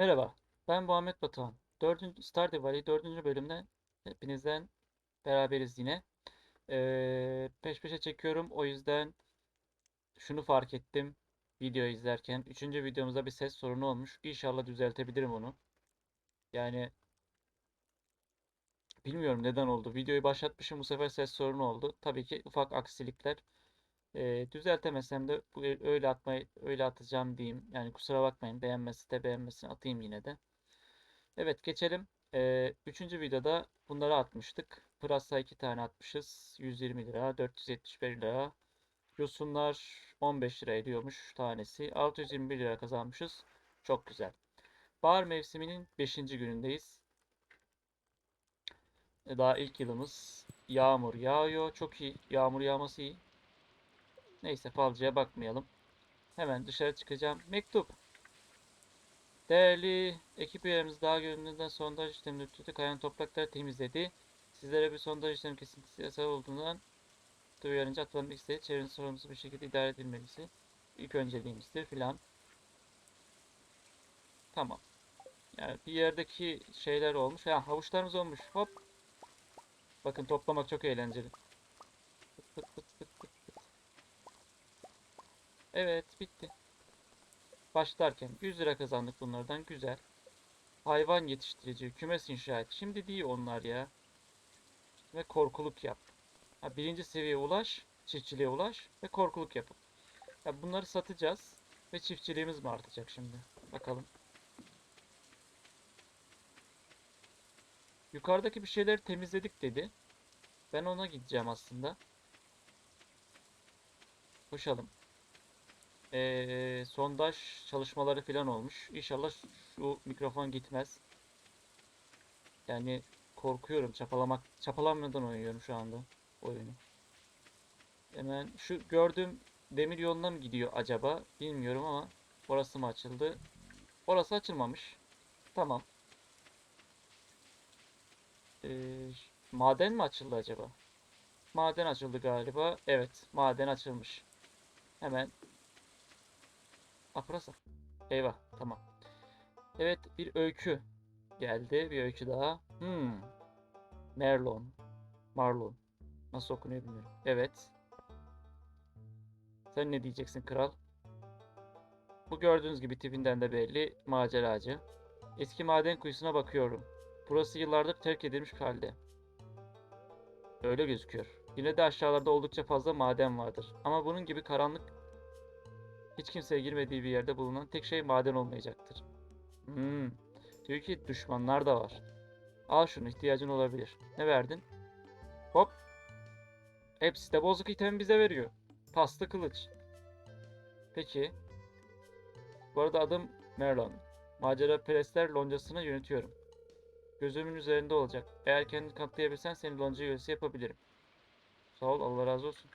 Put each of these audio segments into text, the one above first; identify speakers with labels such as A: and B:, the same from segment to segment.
A: Merhaba, ben Muhammed Batuhan. 4. Stardew Valley 4. bölümde hepinizden beraberiz yine. Ee, peş peşe çekiyorum. O yüzden şunu fark ettim video izlerken. 3. videomuzda bir ses sorunu olmuş. İnşallah düzeltebilirim onu. Yani bilmiyorum neden oldu. Videoyu başlatmışım bu sefer ses sorunu oldu. Tabii ki ufak aksilikler. Ee, düzeltemesem de bu öyle atmayı öyle atacağım diyeyim. Yani kusura bakmayın. Beğenmesi de beğenmesini atayım yine de. Evet geçelim. Ee, üçüncü videoda bunları atmıştık. Pırasa iki tane atmışız. 120 lira, 471 lira. Yosunlar 15 lira ediyormuş tanesi. 621 lira kazanmışız. Çok güzel. Bahar mevsiminin 5. günündeyiz. E, Daha ilk yılımız. Yağmur yağıyor. Çok iyi. Yağmur yağması iyi. Neyse falcıya bakmayalım. Hemen dışarı çıkacağım. Mektup. Değerli ekip üyelerimiz daha göründüğünden sondaj işlemini tuttu. Kayan toprakları temizledi. Sizlere bir sondaj işlemi kesintisi yasal olduğundan duyarınca atlanmak istedi. Çevrenin sorumlusu bir şekilde idare edilmelisi. İlk önceliğimizdir filan. Tamam. Yani bir yerdeki şeyler olmuş. Ha havuçlarımız olmuş. Hop. Bakın toplamak çok eğlenceli. Pıt pıt pıt. Evet bitti. Başlarken 100 lira kazandık bunlardan. Güzel. Hayvan yetiştirici, kümes inşa et. Şimdi değil onlar ya. Ve korkuluk yap. Ha, birinci seviyeye ulaş, çiftçiliğe ulaş ve korkuluk yapın. Ya bunları satacağız ve çiftçiliğimiz mi artacak şimdi? Bakalım. Yukarıdaki bir şeyleri temizledik dedi. Ben ona gideceğim aslında. Koşalım. Ee, sondaj çalışmaları falan olmuş. İnşallah şu mikrofon gitmez. Yani korkuyorum. Çapalamak, çapalanmadan oynuyorum şu anda oyunu. Hemen şu gördüğüm demir yoluna mı gidiyor acaba? Bilmiyorum ama orası mı açıldı? Orası açılmamış. Tamam. Ee, maden mi açıldı acaba? Maden açıldı galiba. Evet, maden açılmış. Hemen Aprasa. Eyvah, tamam. Evet, bir öykü geldi. Bir öykü daha. Hmm. Merlon. Marlon. Nasıl okunuyor bilmiyorum. Evet. Sen ne diyeceksin kral? Bu gördüğünüz gibi tipinden de belli maceracı. Eski maden kuyusuna bakıyorum. Burası yıllardır terk edilmiş halde. Öyle gözüküyor. Yine de aşağılarda oldukça fazla maden vardır. Ama bunun gibi karanlık hiç kimseye girmediği bir yerde bulunan tek şey maden olmayacaktır. Hmm. Diyor ki düşmanlar da var. Al şunu ihtiyacın olabilir. Ne verdin? Hop. Hepsi de bozuk item bize veriyor. Paslı kılıç. Peki. Bu arada adım Merlon. Macera perestler loncasını yönetiyorum. Gözümün üzerinde olacak. Eğer kendini kanıtlayabilsen seni lonca üyesi yapabilirim. Sağ ol Allah razı olsun.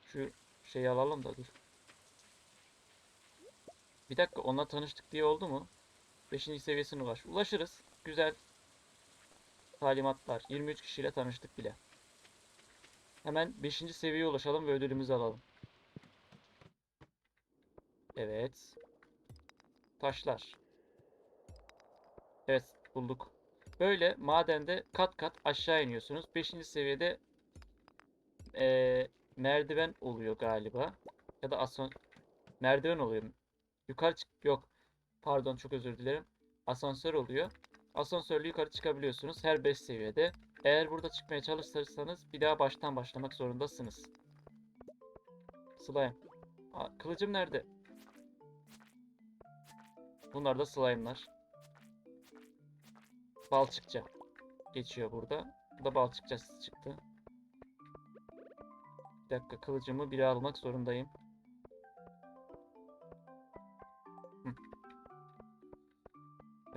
A: Şu şeyi alalım da dur. Bir dakika onunla tanıştık diye oldu mu? 5. seviyesine ulaş. Ulaşırız. Güzel talimatlar. 23 kişiyle tanıştık bile. Hemen 5. seviyeye ulaşalım ve ödülümüzü alalım. Evet. Taşlar. Evet bulduk. Böyle madende kat kat aşağı iniyorsunuz. 5. seviyede eee, merdiven oluyor galiba. Ya da asan merdiven oluyor. Yukarı çık yok. Pardon çok özür dilerim. Asansör oluyor. Asansörle yukarı çıkabiliyorsunuz her 5 seviyede. Eğer burada çıkmaya çalışırsanız bir daha baştan başlamak zorundasınız. Slime. Aa, kılıcım nerede? Bunlar da slime'lar. Balçıkça geçiyor burada. Bu da balçıkçası çıktı. Bir dakika kılıcımı biri almak zorundayım.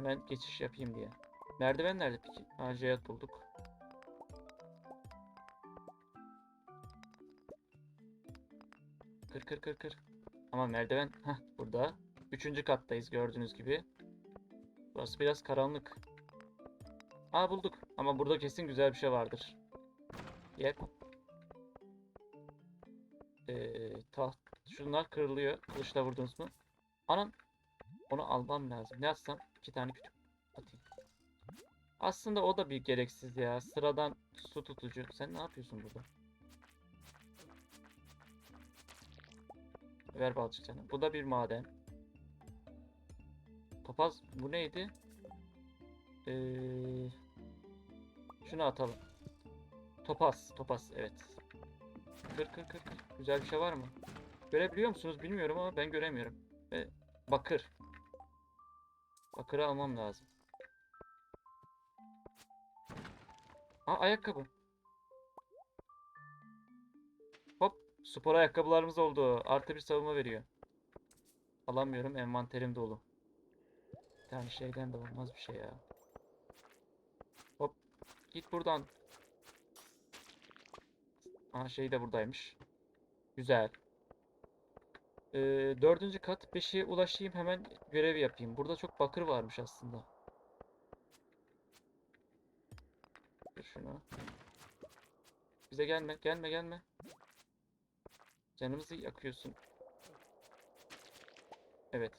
A: Hemen geçiş yapayım diye. Merdiven nerede peki? Ha Jeyat bulduk. Kır kır kır kır. Ama merdiven heh, burada. Üçüncü kattayız gördüğünüz gibi. Burası biraz karanlık. Aa bulduk. Ama burada kesin güzel bir şey vardır. Yep. Ee, taht. Şunlar kırılıyor. Kılıçla vurdunuz mu? Anam. Onu almam lazım. Ne atsam? İki tane kütük atayım. Aslında o da bir gereksiz ya. Sıradan su tutucu. Sen ne yapıyorsun burada? Ver balçık canım. Bu da bir maden. Topaz bu neydi? Ee, şunu atalım. Topaz, topaz evet. Kır kır kır kır. Güzel bir şey var mı? Görebiliyor musunuz bilmiyorum ama ben göremiyorum. Ve bakır. Bakırı almam lazım. Aa ayakkabı. Hop spor ayakkabılarımız oldu. Artı bir savunma veriyor. Alamıyorum envanterim dolu. Bir tane şeyden de olmaz bir şey ya. Hop git buradan. Aa şey de buradaymış. Güzel. Ee, dördüncü kat. Beşiğe ulaşayım hemen görev yapayım. Burada çok bakır varmış aslında. Şunu. Bize gelme, gelme, gelme. Canımızı yakıyorsun. Evet.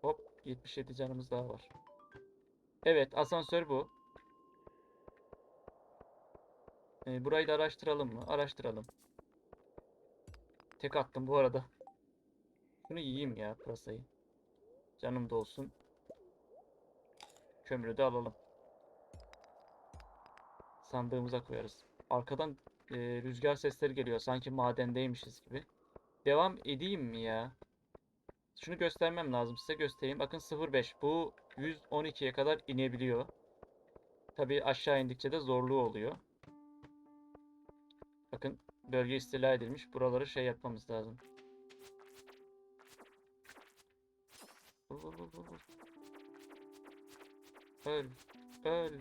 A: Hop, 77 canımız daha var. Evet, asansör bu. Ee, burayı da araştıralım mı? Araştıralım. Tek attım bu arada. Şunu yiyeyim ya pırasayı. Canım da olsun. Kömürü de alalım. Sandığımıza koyarız. Arkadan e, rüzgar sesleri geliyor. Sanki madendeymişiz gibi. Devam edeyim mi ya? Şunu göstermem lazım. Size göstereyim. Bakın 0.5. Bu 112'ye kadar inebiliyor. Tabii aşağı indikçe de zorluğu oluyor. Bakın bölge istila edilmiş. Buraları şey yapmamız lazım. Öl. Öl.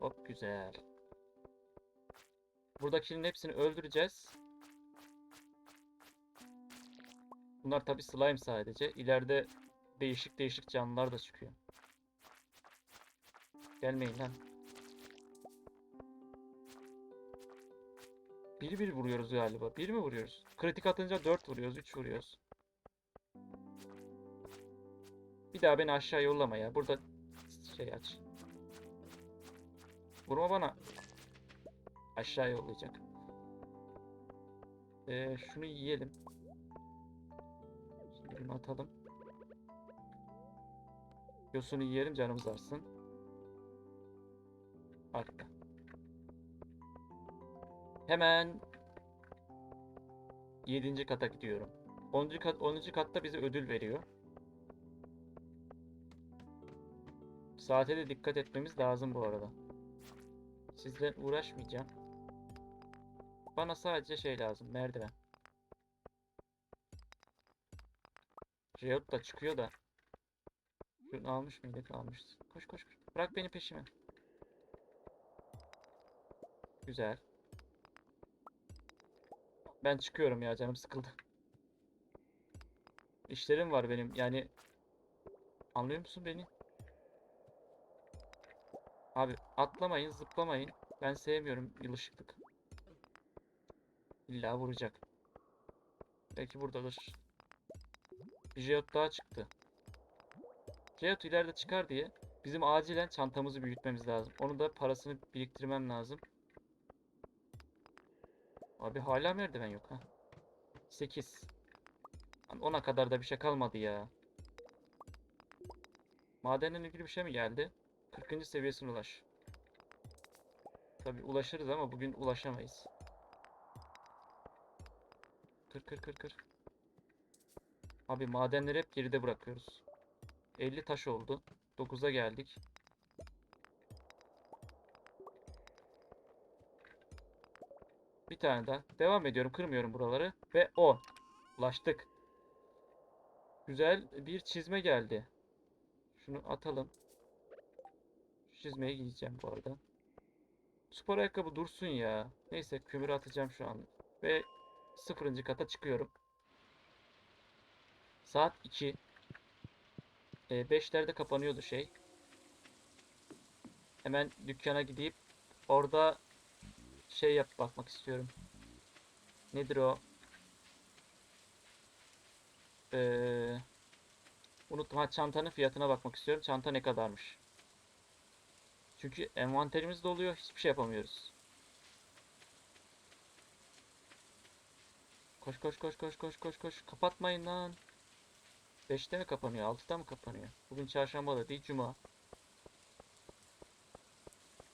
A: Hop güzel. Buradakilerin hepsini öldüreceğiz. Bunlar tabi slime sadece. İleride değişik değişik canlılar da çıkıyor. Gelmeyin lan. Bir bir vuruyoruz galiba. Bir mi vuruyoruz? Kritik atınca 4 vuruyoruz, 3 vuruyoruz. Bir daha beni aşağı yollama ya. Burada şey aç. Vurma bana. Aşağı yollayacak. Ee, şunu yiyelim. Şimdi bunu atalım. Yosunu yiyelim canımız artsın. Artta. Hemen 7. kata gidiyorum. 10. kat 10. katta bize ödül veriyor. Saate de dikkat etmemiz lazım bu arada. Sizle uğraşmayacağım. Bana sadece şey lazım. Merdiven. Riot da çıkıyor da. Şunu almış mıydık? Almışız. Koş koş koş. Bırak beni peşime. Güzel. Ben çıkıyorum ya canım sıkıldı. İşlerim var benim yani. Anlıyor musun beni? Abi atlamayın, zıplamayın. Ben sevmiyorum yılışıklık. İlla vuracak. Belki buradadır. Bir Jeot daha çıktı. Jeot ileride çıkar diye bizim acilen çantamızı büyütmemiz lazım. Onu da parasını biriktirmem lazım. Abi hala merdiven yok ha. 8. Lan Ona kadar da bir şey kalmadı ya. Madenle ilgili bir şey mi geldi? 40. seviyesine ulaş. Tabi ulaşırız ama bugün ulaşamayız. Kır kır kır kır. Abi madenleri hep geride bırakıyoruz. 50 taş oldu. 9'a geldik. Bir tane daha. Devam ediyorum. Kırmıyorum buraları. Ve o. Ulaştık. Güzel bir çizme geldi. Şunu atalım. Şu çizmeye gideceğim bu arada. Spor ayakkabı dursun ya. Neyse kömür atacağım şu an. Ve sıfırıncı kata çıkıyorum. Saat 2. E, 5'lerde kapanıyordu şey. Hemen dükkana gidip orada şey yap bakmak istiyorum. Nedir o? Ee, Unuttum. Ha çantanın fiyatına bakmak istiyorum. Çanta ne kadarmış? Çünkü envanterimiz doluyor. Hiçbir şey yapamıyoruz. Koş koş koş koş koş koş koş. Kapatmayın lan. 5'te mi kapanıyor? 6'da mı kapanıyor? Bugün çarşamba da değil cuma.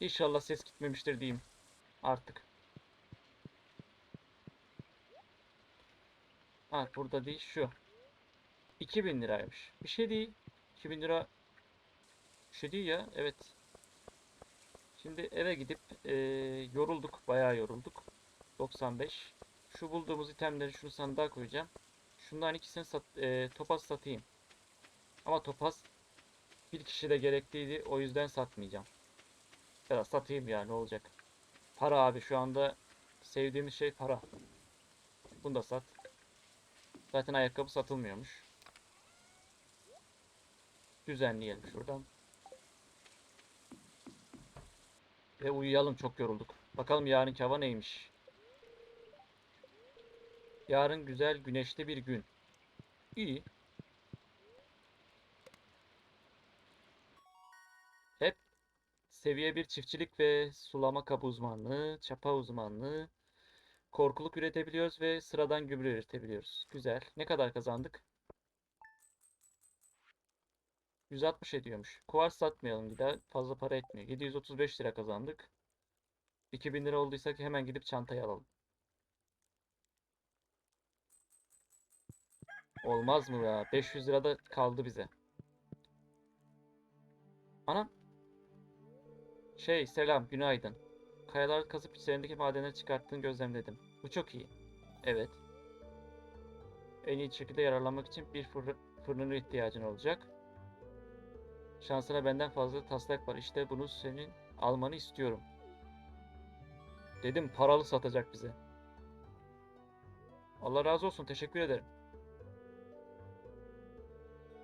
A: İnşallah ses gitmemiştir diyeyim. Artık. Ha burada değil şu. 2000 liraymış. Bir şey değil. 2000 lira bir şey değil ya. Evet. Şimdi eve gidip eee, yorulduk. Bayağı yorulduk. 95. Şu bulduğumuz itemleri şunu sandığa koyacağım. Şundan ikisini sat, eee, topaz satayım. Ama topaz bir kişi de gerekliydi. O yüzden satmayacağım. Ya da satayım ya ne olacak. Para abi şu anda sevdiğimiz şey para. Bunu da sat. Zaten ayakkabı satılmıyormuş. Düzenleyelim şuradan. Ve uyuyalım çok yorulduk. Bakalım yarınki hava neymiş. Yarın güzel güneşli bir gün. İyi. Hep seviye bir çiftçilik ve sulama kabı uzmanlığı, çapa uzmanlığı, korkuluk üretebiliyoruz ve sıradan gübre üretebiliyoruz. Güzel. Ne kadar kazandık? 160 ediyormuş. Kuvars satmayalım daha. Fazla para etmiyor. 735 lira kazandık. 2000 lira olduysa ki hemen gidip çantayı alalım. Olmaz mı ya? 500 lira da kaldı bize. Anam. Şey selam günaydın. Kayalar kazıp içlerindeki madenleri çıkarttığını gözlemledim. Bu çok iyi. Evet. En iyi şekilde yararlanmak için bir fır fırınına ihtiyacın olacak. Şansına benden fazla taslak var. İşte bunu senin almanı istiyorum. Dedim paralı satacak bize. Allah razı olsun. Teşekkür ederim.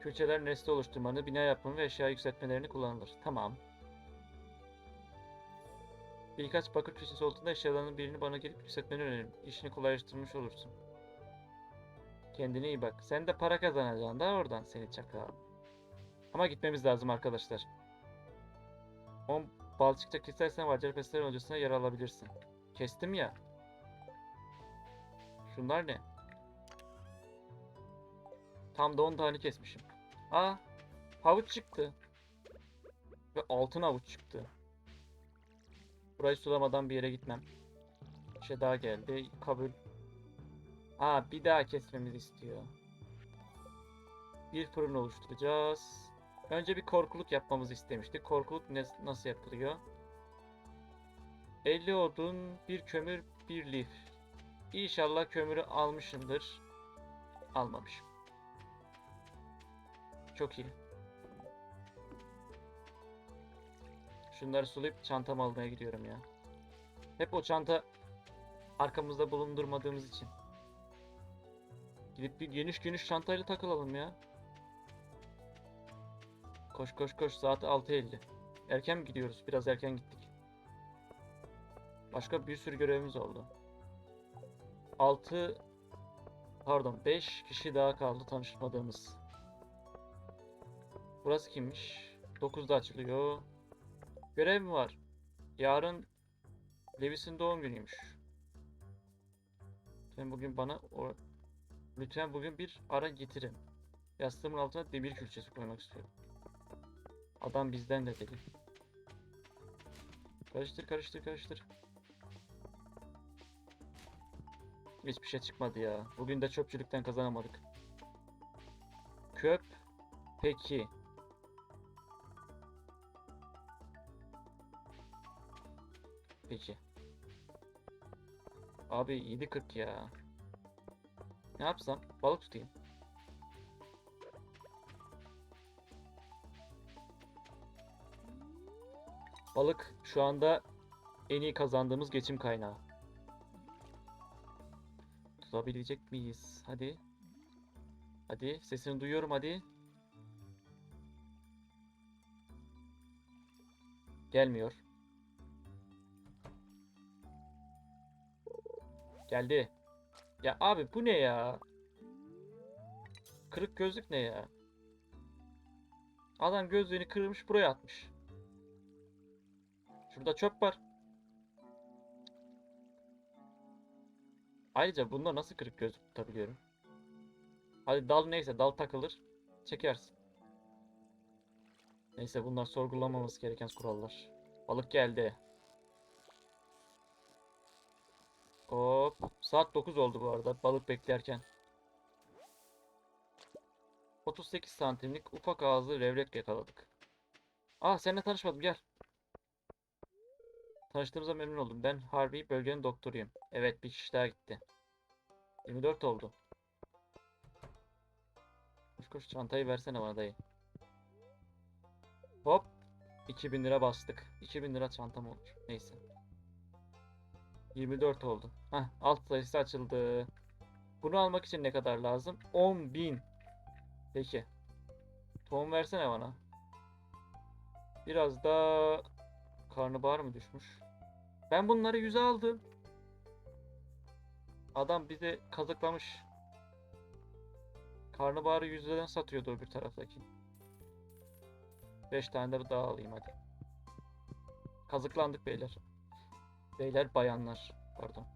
A: Külçeler nesne oluşturmanı, bina yapmanı ve eşya yükseltmelerini kullanılır. Tamam. Birkaç bakır köşesi olduğunda eşyalarının birini bana gelip yükseltmeni öneririm. İşini kolaylaştırmış olursun. Kendine iyi bak. Sen de para kazanacaksın da oradan seni çakal. Ama gitmemiz lazım arkadaşlar. 10 balçıkta kesersen Vacar Festival öncesine yer alabilirsin. Kestim ya. Şunlar ne? Tam da 10 tane kesmişim. Aa, havuç çıktı. Ve altın havuç çıktı. Burayı sulamadan bir yere gitmem. Bir şey daha geldi. Kabul. Aa, bir daha kesmemizi istiyor. Bir fırın oluşturacağız. Önce bir korkuluk yapmamızı istemiştik. Korkuluk ne, nasıl yapılıyor? 50 odun, bir kömür, bir lif. İnşallah kömürü almışımdır. Almamışım. Çok iyi. Şunları sulayıp çantamı almaya gidiyorum ya. Hep o çanta arkamızda bulundurmadığımız için. Gidip bir geniş geniş çantayla takılalım ya. Koş koş koş saat 6.50. Erken mi gidiyoruz? Biraz erken gittik. Başka bir sürü görevimiz oldu. 6 pardon 5 kişi daha kaldı tanışmadığımız. Burası kimmiş? 9'da açılıyor. Görev mi var? Yarın Lewis'in doğum günüymüş. Lütfen bugün bana o Lütfen bugün bir ara getirin. Yastığımın altına demir külçesi koymak istiyorum. Adam bizden de deli. Karıştır karıştır karıştır. Hiçbir şey çıkmadı ya. Bugün de çöpçülükten kazanamadık. Köp. Peki. Peki. Abi 7.40 ya. Ne yapsam? Balık tutayım. Balık şu anda en iyi kazandığımız geçim kaynağı. Tutabilecek miyiz? Hadi. Hadi sesini duyuyorum hadi. Gelmiyor. Geldi. Ya abi bu ne ya? Kırık gözlük ne ya? Adam gözlüğünü kırmış buraya atmış. Şurada çöp var. Ayrıca bunda nasıl kırık gözlük tutabiliyorum? Hadi dal neyse dal takılır. Çekersin. Neyse bunlar sorgulanmaması gereken kurallar. Balık geldi. Hop. Saat 9 oldu bu arada balık beklerken. 38 santimlik ufak ağızlı levrek yakaladık. Aa seninle tanışmadım gel. Tanıştığımıza memnun oldum. Ben Harvey bölgenin doktoruyum. Evet bir kişi daha gitti. 24 oldu. Koş koş çantayı versene bana dayı. Hop. 2000 lira bastık. 2000 lira çantam olur. Neyse. 24 oldu. Heh, alt sayısı açıldı. Bunu almak için ne kadar lazım? 10.000. Peki. Tohum versene bana. Biraz da karnabahar mı düşmüş? Ben bunları 100'e aldım. Adam bizi kazıklamış. Karnabaharı 100 liradan satıyordu öbür taraftaki. 5 tane de daha alayım hadi. Kazıklandık beyler. Beyler bayanlar. Pardon.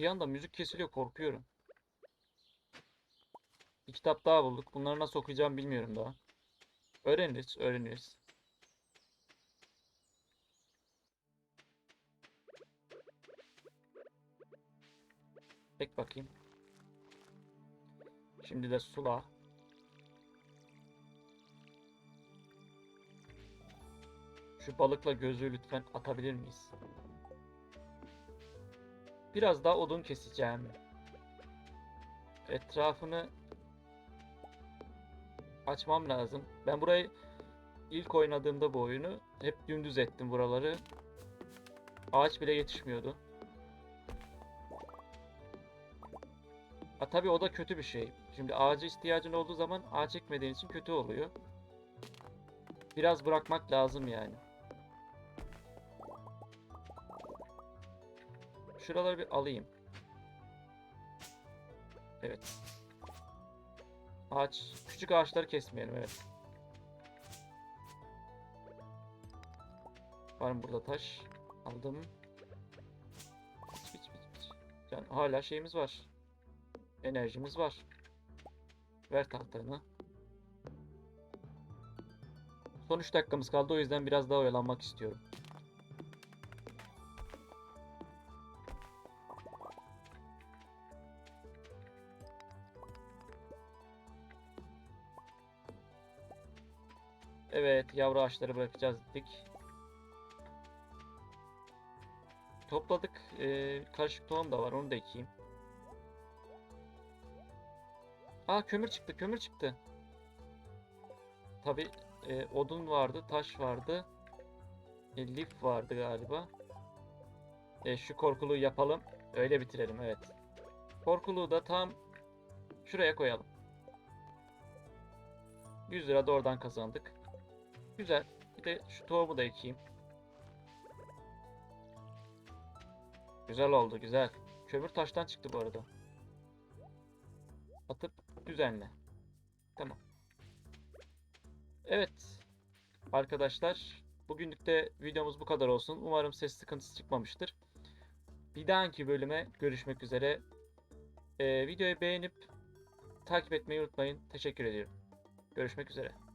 A: Bir anda müzik kesiliyor korkuyorum. Bir kitap daha bulduk. Bunları nasıl okuyacağımı bilmiyorum daha. Öğreniriz, öğreniriz. Tek bakayım. Şimdi de sula. Şu balıkla gözlüğü lütfen atabilir miyiz? Biraz daha odun keseceğim. Etrafını açmam lazım. Ben burayı ilk oynadığımda bu oyunu hep dümdüz ettim buraları. Ağaç bile yetişmiyordu. Ha tabii o da kötü bir şey. Şimdi ağaca ihtiyacın olduğu zaman ağaç ekmediğin için kötü oluyor. Biraz bırakmak lazım yani. Şuraları bir alayım. Evet. Ağaç, küçük ağaçları kesmeyelim evet. Var mı burada taş? Aldım. Biç, biç, biç, biç. Yani hala şeyimiz var. Enerjimiz var. Ver tahtanı. Son 3 dakikamız kaldı o yüzden biraz daha oyalanmak istiyorum. Evet, yavru ağaçları bırakacağız dedik. Topladık. Ee, karışık tohum da var, onu da ekeyim. Aa kömür çıktı, kömür çıktı. Tabi odun vardı, taş vardı. E, lif vardı galiba. E, şu korkuluğu yapalım. Öyle bitirelim, evet. Korkuluğu da tam şuraya koyalım. 100 lira da oradan kazandık. Güzel. Bir de şu tohumu da ekeyim. Güzel oldu, güzel. Kömür taştan çıktı bu arada. Atıp düzenle. Tamam. Evet. Arkadaşlar. Bugünlük de videomuz bu kadar olsun. Umarım ses sıkıntısı çıkmamıştır. Bir dahaki bölüme görüşmek üzere. Ee, videoyu beğenip takip etmeyi unutmayın. Teşekkür ediyorum. Görüşmek üzere.